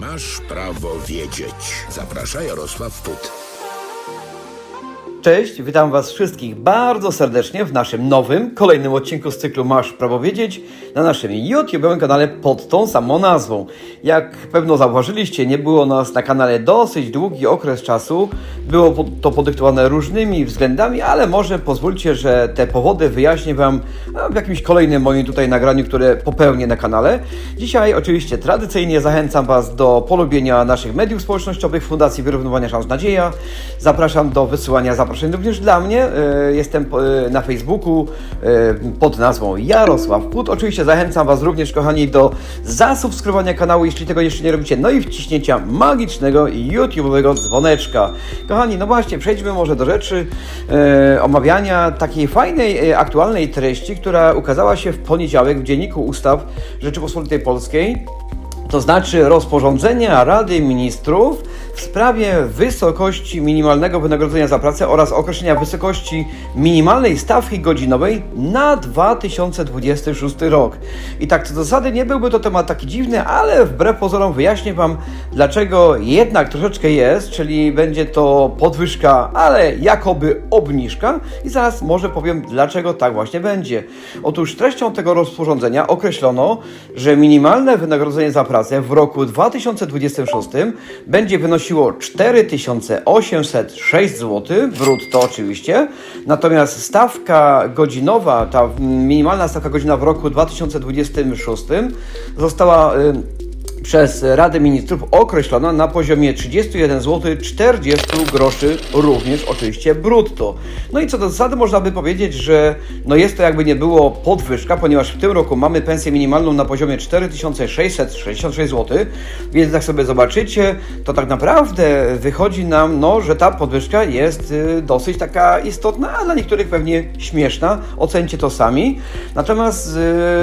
Masz prawo wiedzieć. Zaprasza Jarosław Put. Cześć, witam Was wszystkich bardzo serdecznie w naszym nowym, kolejnym odcinku z cyklu Masz Prawo Wiedzieć na naszym YouTube'owym kanale pod tą samą nazwą. Jak pewno zauważyliście, nie było nas na kanale dosyć długi okres czasu. Było to podyktowane różnymi względami, ale może pozwólcie, że te powody wyjaśnię Wam w jakimś kolejnym moim tutaj nagraniu, które popełnię na kanale. Dzisiaj oczywiście tradycyjnie zachęcam Was do polubienia naszych mediów społecznościowych Fundacji Wyrównywania Szans Nadzieja. Zapraszam do wysyłania zaproszeń również dla mnie. E, Jestem e, na Facebooku e, pod nazwą Jarosław Put. Oczywiście zachęcam Was również, kochani, do zasubskrybowania kanału, jeśli tego jeszcze nie robicie, no i wciśnięcia magicznego YouTube'owego dzwoneczka. Kochani, no właśnie, przejdźmy może do rzeczy omawiania takiej fajnej, aktualnej treści, która ukazała się w poniedziałek w Dzienniku Ustaw Rzeczypospolitej Polskiej. To znaczy rozporządzenia Rady Ministrów w sprawie wysokości minimalnego wynagrodzenia za pracę oraz określenia wysokości minimalnej stawki godzinowej na 2026 rok. I tak co do zasady nie byłby to temat taki dziwny, ale wbrew pozorom wyjaśnię Wam, dlaczego jednak troszeczkę jest, czyli będzie to podwyżka, ale jakoby obniżka i zaraz może powiem, dlaczego tak właśnie będzie. Otóż treścią tego rozporządzenia określono, że minimalne wynagrodzenie za pracę w roku 2026 będzie wynosiło 4806 zł, brutto oczywiście, natomiast stawka godzinowa, ta minimalna stawka godzina w roku 2026 została y, przez Radę Ministrów określona na poziomie 31 zł 40 groszy, również oczywiście brutto. No i co do zasady można by powiedzieć, że no jest to jakby nie było podwyżka, ponieważ w tym roku mamy pensję minimalną na poziomie 4666 zł, więc jak sobie zobaczycie, to tak naprawdę wychodzi nam, no, że ta podwyżka jest y, dosyć taka istotna, a dla niektórych pewnie śmieszna. Ocencie to sami. Natomiast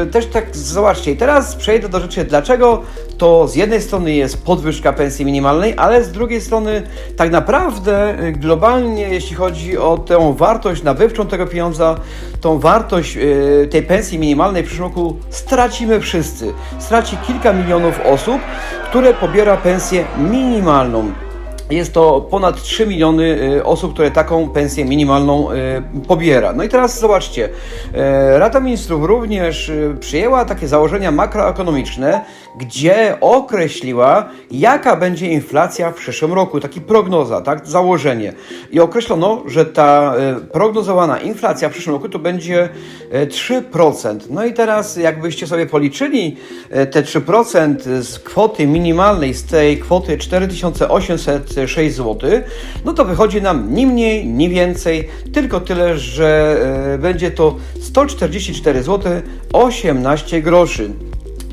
y, też tak zobaczcie, i teraz przejdę do rzeczy, dlaczego to z jednej strony jest podwyżka pensji minimalnej, ale z drugiej strony tak naprawdę y, globalnie, jeśli chodzi o tę wartość nabywczą tego pieniądza, tą wartość y, tej pensji minimalnej w przyszłym roku stracimy wszyscy. Straci kilka milionów osób, które pobiera pensję minimalną. Jest to ponad 3 miliony y, osób, które taką pensję minimalną y, pobiera. No i teraz zobaczcie, e, Rada Ministrów również y, przyjęła takie założenia makroekonomiczne, gdzie określiła, jaka będzie inflacja w przyszłym roku. Taki prognoza, tak, założenie. I określono, że ta prognozowana inflacja w przyszłym roku to będzie e, 3%. No i teraz, jakbyście sobie policzyli te 3% z kwoty minimalnej, z tej kwoty 4806 zł, no to wychodzi nam ni mniej, ni więcej, tylko tyle, że e, będzie to 144 zł 18 groszy.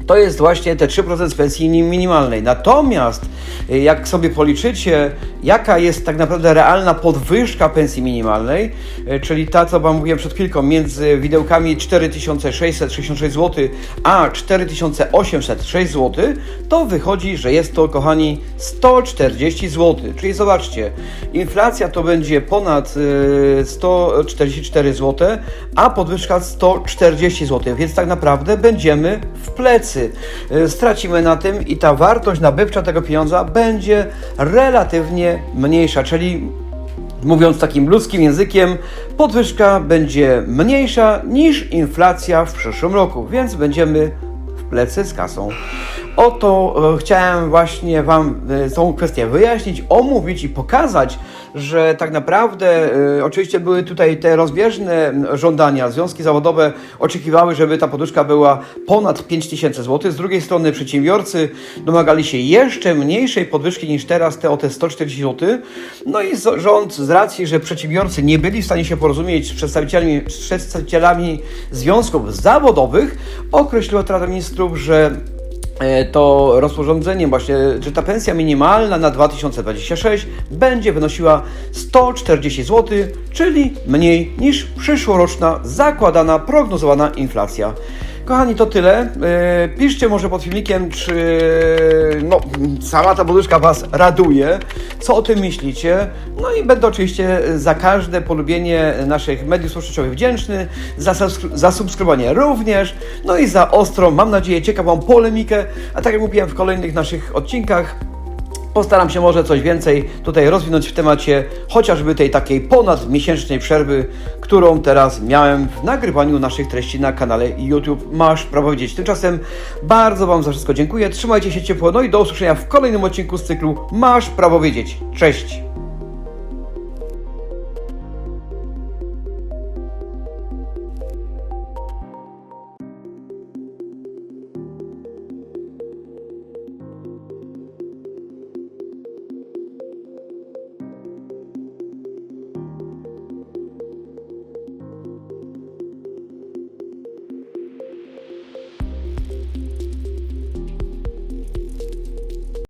To jest właśnie te 3% z pensji minimalnej. Natomiast y, jak sobie policzycie, jaka jest tak naprawdę realna podwyżka pensji minimalnej, y, czyli ta, co Wam mówiłem przed chwilką, między widełkami 4666 zł a 4806 zł, to wychodzi, że jest to, kochani, 140 zł. Czyli zobaczcie, inflacja to będzie ponad y, 144 zł, a podwyżka 140 zł, więc tak naprawdę będziemy w plecy. Y, Stracimy na tym i ta wartość nabywcza tego pieniądza będzie relatywnie mniejsza, czyli Mówiąc takim ludzkim językiem, podwyżka będzie mniejsza niż inflacja w przyszłym roku, więc będziemy w plecy z kasą. Oto e, chciałem właśnie Wam e, tą kwestię wyjaśnić, omówić i pokazać, że tak naprawdę e, oczywiście były tutaj te rozbieżne żądania. Związki zawodowe oczekiwały, żeby ta podwyżka była ponad 5000 zł. Z drugiej strony przedsiębiorcy domagali się jeszcze mniejszej podwyżki niż teraz, te o te 140 zł. No i rząd z racji, że przedsiębiorcy nie byli w stanie się porozumieć z przedstawicielami, z przedstawicielami związków zawodowych, określiła Rada Ministrów, że to rozporządzenie właśnie, że ta pensja minimalna na 2026 będzie wynosiła 140 zł, czyli mniej niż przyszłoroczna zakładana, prognozowana inflacja. Kochani, to tyle. E, Piszcie może pod filmikiem, czy no, sama ta poduszka Was raduje. Co o tym myślicie? No i będę oczywiście za każde polubienie naszych mediów społecznościowych wdzięczny, za, za subskrybowanie również, no i za ostrą, mam nadzieję, ciekawą polemikę. A tak jak mówiłem w kolejnych naszych odcinkach, Postaram się może coś więcej tutaj rozwinąć w temacie chociażby tej takiej ponadmiesięcznej przerwy, którą teraz miałem w nagrywaniu naszych treści na kanale YouTube. Masz prawo wiedzieć. Tymczasem bardzo Wam za wszystko dziękuję. Trzymajcie się ciepło, no i do usłyszenia w kolejnym odcinku z cyklu Masz prawo wiedzieć. Cześć!